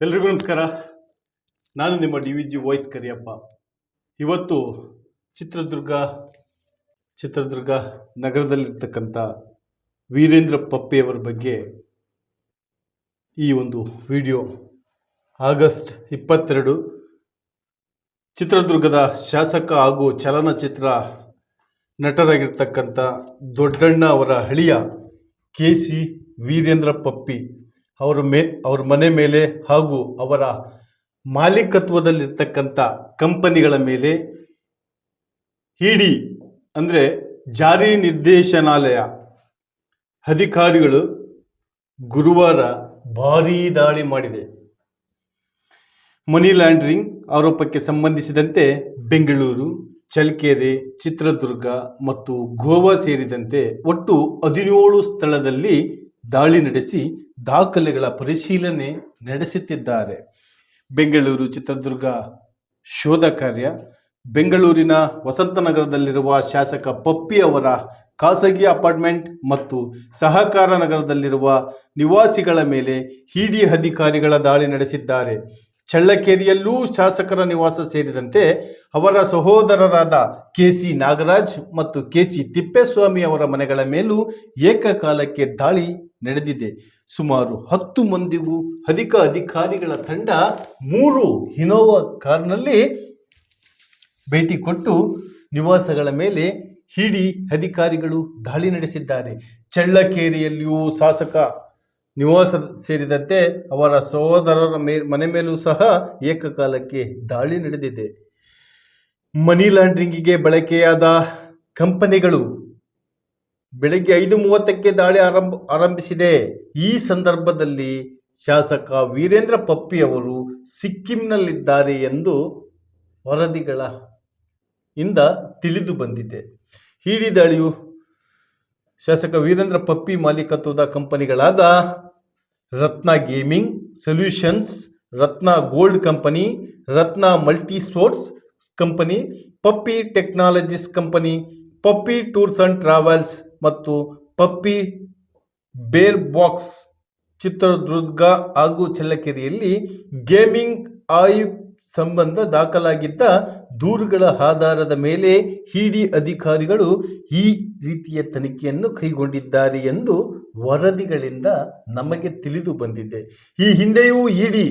ಎಲ್ರಿಗೂ ನಮಸ್ಕಾರ. ನಾನು ನಿಮ್ಮ D V G voice Kariyappa. ಇವತ್ತು ಚಿತ್ರದುರ್ಗ ಚಿತ್ರದುರ್ಗ ನಗರದಲ್ಲಿರ್ತಕ್ಕಂಥ ವೀರೇಂದ್ರ ಪಪ್ಪೆಯವರ ಬಗ್ಗೆ ಈ ಒಂದು ವಿಡಿಯೋ. ಆಗಸ್ಟ್ ಇಪ್ಪತ್ತೆರಡು, ಚಿತ್ರದುರ್ಗದ ಶಾಸಕ ಹಾಗೂ ಚಲನಚಿತ್ರ ನಟರಾಗಿರ್ತಕ್ಕಂಥ ದೊಡ್ಡಣ್ಣ ಅವರ ಹಳಿಯ ಕೆ ಸಿ ವೀರೇಂದ್ರ ಪಪ್ಪಿ ಅವರ ಮೇ, ಅವ್ರ ಮನೆ ಮೇಲೆ ಹಾಗೂ ಅವರ ಮಾಲೀಕತ್ವದಲ್ಲಿರ್ತಕ್ಕಂಥ ಕಂಪನಿಗಳ ಮೇಲೆ ಇಡಿ, ಅಂದರೆ ಜಾರಿ ನಿರ್ದೇಶನಾಲಯ ಅಧಿಕಾರಿಗಳು ಗುರುವಾರ ಭಾರೀ ದಾಳಿ ಮಾಡಿದೆ. ಮನಿ ಲ್ಯಾಂಡ್ರಿಂಗ್ ಆರೋಪಕ್ಕೆ ಸಂಬಂಧಿಸಿದಂತೆ ಬೆಂಗಳೂರು, ಚಳ್ಳಕೆರೆ, ಚಿತ್ರದುರ್ಗ ಮತ್ತು ಗೋವಾ ಸೇರಿದಂತೆ ಒಟ್ಟು ಹದಿನೇಳು ಸ್ಥಳದಲ್ಲಿ ದಾಳಿ ನಡೆಸಿ ದಾಖಲೆಗಳ ಪರಿಶೀಲನೆ ನಡೆಸುತ್ತಿದ್ದಾರೆ. ಬೆಂಗಳೂರು ಚಿತ್ರದುರ್ಗ ಶೋಧ ಕಾರ್ಯ, ಬೆಂಗಳೂರಿನ ವಸಂತನಗರದಲ್ಲಿರುವ ಶಾಸಕ ಪಪ್ಪಿ ಅವರ ಖಾಸಗಿ ಅಪಾರ್ಟ್ಮೆಂಟ್ ಮತ್ತು ಸಹಕಾರ ನಗರದಲ್ಲಿರುವ ನಿವಾಸಿಗಳ ಮೇಲೆ ಇಡಿ ಅಧಿಕಾರಿಗಳ ದಾಳಿ ನಡೆಸಿದ್ದಾರೆ. ಚಳ್ಳಕೆರೆಯಲ್ಲೂ ಶಾಸಕರ ನಿವಾಸ ಸೇರಿದಂತೆ ಅವರ ಸಹೋದರರಾದ ಕೆ ಸಿ ನಾಗರಾಜ್ ಮತ್ತು ಕೆ ಸಿ ತಿಪ್ಪೇಸ್ವಾಮಿ ಅವರ ಮನೆಗಳ ಮೇಲೂ ಏಕಕಾಲಕ್ಕೆ ದಾಳಿ ನಡೆದಿದೆ. ಸುಮಾರು ಹತ್ತು ಮಂದಿಗೂ ಅಧಿಕ ಅಧಿಕಾರಿಗಳ ತಂಡ ಮೂರು ಇನೋವಾ ಕಾರ್ನಲ್ಲಿ ಭೇಟಿ ಕೊಟ್ಟು ನಿವಾಸಗಳ ಮೇಲೆ ಹಿಡಿ ಅಧಿಕಾರಿಗಳು ದಾಳಿ ನಡೆಸಿದ್ದಾರೆ. ಚಳ್ಳಕೇರಿಯಲ್ಲಿಯೂ ಶಾಸಕ ನಿವಾಸ ಸೇರಿದಂತೆ ಅವರ ಸಹೋದರರ ಮೇ, ಮನೆ ಮೇಲೂ ಸಹ ಏಕಕಾಲಕ್ಕೆ ದಾಳಿ ನಡೆದಿದೆ. ಮನಿ ಲಾಂಡ್ರಿಂಗಿಗೆ ಬಳಕೆಯಾದ ಕಂಪನಿಗಳು ಬೆಳಗ್ಗೆ ಐದು ಮೂವತ್ತಕ್ಕೆ ದಾಳಿ ಆರಂಭ, ಆರಂಭಿಸಿದೆ. ಈ ಸಂದರ್ಭದಲ್ಲಿ ಶಾಸಕ ವೀರೇಂದ್ರ ಪಪ್ಪಿ ಅವರು ಸಿಕ್ಕಿಂನಲ್ಲಿದ್ದಾರೆ ಎಂದು ವರದಿಗಳ ಇಂದ ತಿಳಿದು ಬಂದಿದೆ. ಹೀಡಿ ದಾಳಿಯು ಶಾಸಕ ವೀರೇಂದ್ರ ಪಪ್ಪಿ ಮಾಲೀಕತ್ವದ ಕಂಪನಿಗಳಾದ Ratna gaming solutions, Ratna gold company, Ratna multi sports company, Puppy technologies company, Puppy tours and travels ಮತ್ತು ಪಪ್ಪಿ ಬೇರ್ ಬಾಕ್ಸ್ ಚಿತ್ರದುರ್ಗ ಹಾಗೂ ಚಳ್ಳಕೆರೆಯಲ್ಲಿ ಗೇಮಿಂಗ್ ಆಯ್ ಸಂಬಂಧ ದಾಖಲಾಗಿದ್ದ ದೂರುಗಳ ಆಧಾರದ ಮೇಲೆ ಇಡಿ ಅಧಿಕಾರಿಗಳು ಈ ರೀತಿಯ ತನಿಖೆಯನ್ನು ಕೈಗೊಂಡಿದ್ದಾರೆ ಎಂದು ವರದಿಗಳಿಂದ ನಮಗೆ ತಿಳಿದು ಬಂದಿದೆ. ಈ ಹಿಂದೆಯೂ ಇಡಿ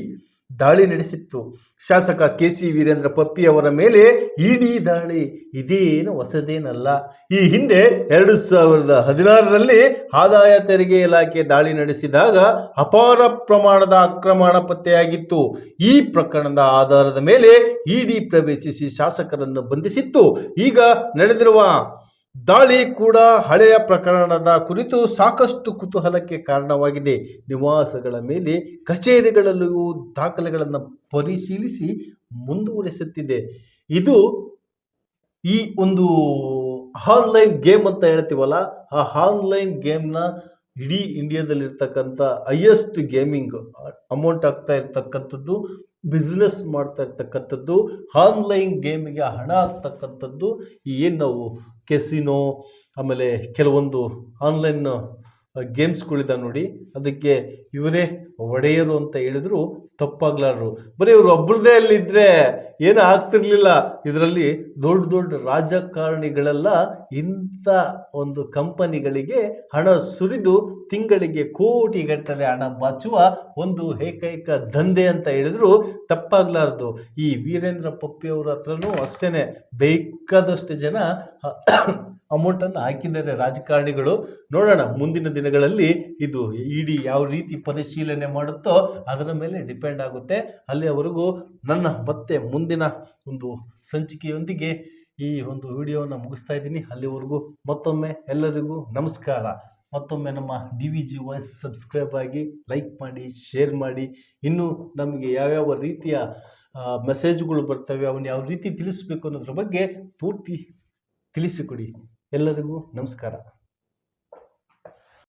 ದಾಳಿ ನಡೆಸಿತ್ತು. ಶಾಸಕ ಕೆ ಸಿ ವೀರೇಂದ್ರ ಪಪ್ಪಿ ಅವರ ಮೇಲೆ ಇಡಿ ದಾಳಿ. ಇದೇನು ಹೊಸದೇನಲ್ಲ. ಈ ಹಿಂದೆ ಎರಡು ಸಾವಿರದ ಹದಿನಾರರಲ್ಲಿ ಆದಾಯ ತೆರಿಗೆ ಇಲಾಖೆ ದಾಳಿ ನಡೆಸಿದಾಗ ಅಪಾರ ಪ್ರಮಾಣದ ಆಕ್ರಮಣ ಪತ್ತೆಯಾಗಿತ್ತು. ಈ ಪ್ರಕರಣದ ಆಧಾರದ ಮೇಲೆ ಇಡಿ ಪ್ರವೇಶಿಸಿ ಶಾಸಕರನ್ನು ಬಂಧಿಸಿತ್ತು. ಈಗ ನಡೆದಿರುವ ದಾಳಿ ಕೂಡ ಹಳೆಯ ಪ್ರಕರಣದ ಕುರಿತು ಸಾಕಷ್ಟು ಕುತೂಹಲಕ್ಕೆ ಕಾರಣವಾಗಿದೆ. ನಿವಾಸಗಳ ಮೇಲೆ ಕಚೇರಿಗಳಲ್ಲಿಯೂ ದಾಖಲೆಗಳನ್ನು ಪರಿಶೀಲಿಸಿ ಮುಂದುವರಿಸುತ್ತಿದೆ. ಇದು ಈ ಒಂದು ಆನ್ಲೈನ್ ಗೇಮ್ ಅಂತ ಹೇಳ್ತೀವಲ್ಲ, ಆ ಆನ್ಲೈನ್ ಗೇಮ್ನ ಇಡೀ ಇಂಡಿಯಾದಲ್ಲಿರ್ತಕ್ಕಂಥ ಹೈಯೆಸ್ಟ್ ಗೇಮಿಂಗ್ ಅಮೌಂಟ್ ಆಗ್ತಾ ಇರ್ತಕ್ಕಂಥದ್ದು ಬಿಸ್ನೆಸ್ ಮಾಡ್ತಾ ಇರ್ತಕ್ಕಂಥದ್ದು ಆನ್ಲೈನ್ ಗೇಮಿಗೆ ಹಣ ಹಾಕ್ತಕ್ಕಂಥದ್ದು ಏನು ನಾವು ಕೆಸಿನೋ ಆಮೇಲೆ ಕೆಲವೊಂದು ಆನ್ಲೈನ್ ಗೇಮ್ಸ್ಗಳಿದ ನೋಡಿ ಅದಕ್ಕೆ ಇವರೇ ಒಡೆಯರು ಅಂತ ಹೇಳಿದ್ರು, ತಪ್ಪಾಗ್ಲಾರ್ರು. ಬರೀ ಇವರು ಒಬ್ಬರದೇ ಅಲ್ಲಿದ್ದರೆ ಏನು ಆಗ್ತಿರ್ಲಿಲ್ಲ. ಇದರಲ್ಲಿ ದೊಡ್ಡ ದೊಡ್ಡ ರಾಜಕಾರಣಿಗಳೆಲ್ಲ ಇಂಥ ಒಂದು ಕಂಪನಿಗಳಿಗೆ ಹಣ ಸುರಿದು ತಿಂಗಳಿಗೆ ಕೋಟಿಗಟ್ಟಲೆ ಹಣ ಬಾಚುವ ಒಂದು ಏಕೈಕ ದಂಧೆ ಅಂತ ಹೇಳಿದ್ರು, ತಪ್ಪಾಗ್ಲಾರ್ದು. ಈ ವೀರೇಂದ್ರ ಪಪ್ಪಿಯವ್ರ ಹತ್ರನೂ ಅಷ್ಟೇ ಬೇಕಾದಷ್ಟು ಜನ ಅಮೌಂಟನ್ನು ಹಾಕಿದ್ದಾರೆ ರಾಜಕಾರಣಿಗಳು. ನೋಡೋಣ ಮುಂದಿನ ದಿನಗಳಲ್ಲಿ ಇದು ಇಡಿ ಯಾವ ರೀತಿ ಪರಿಶೀಲನೆ ಮಾಡುತ್ತೋ ಅದರ ಮೇಲೆ ಡಿಪೆಂಡ್ ಆಗುತ್ತೆ. ಅಲ್ಲಿಯವರೆಗೂ ನನ್ನ ಮತ್ತೆ ಮುಂದಿನ ಒಂದು ಸಂಚಿಕೆಯೊಂದಿಗೆ ಈ ಒಂದು ವಿಡಿಯೋವನ್ನು ಮುಗಿಸ್ತಾ ಇದ್ದೀನಿ. ಅಲ್ಲಿವರೆಗೂ ಮತ್ತೊಮ್ಮೆ ಎಲ್ಲರಿಗೂ ನಮಸ್ಕಾರ. ಮತ್ತೊಮ್ಮೆ ನಮ್ಮ D V G voice subscribe ಆಗಿ ಲೈಕ್ ಮಾಡಿ, ಶೇರ್ ಮಾಡಿ. ಇನ್ನು ನಮಗೆ ಯಾವ್ಯಾವ ರೀತಿಯ ಮೆಸೇಜ್ಗಳು ಬರ್ತವೆ ಅವನ್ನ ಯಾವ ರೀತಿ ತಿಳಿಸ್ಬೇಕು ಅನ್ನೋದ್ರ ಬಗ್ಗೆ ಪೂರ್ತಿ ತಿಳಿಸಿಕೊಡಿ. ಎಲ್ಲರಿಗೂ ನಮಸ್ಕಾರ.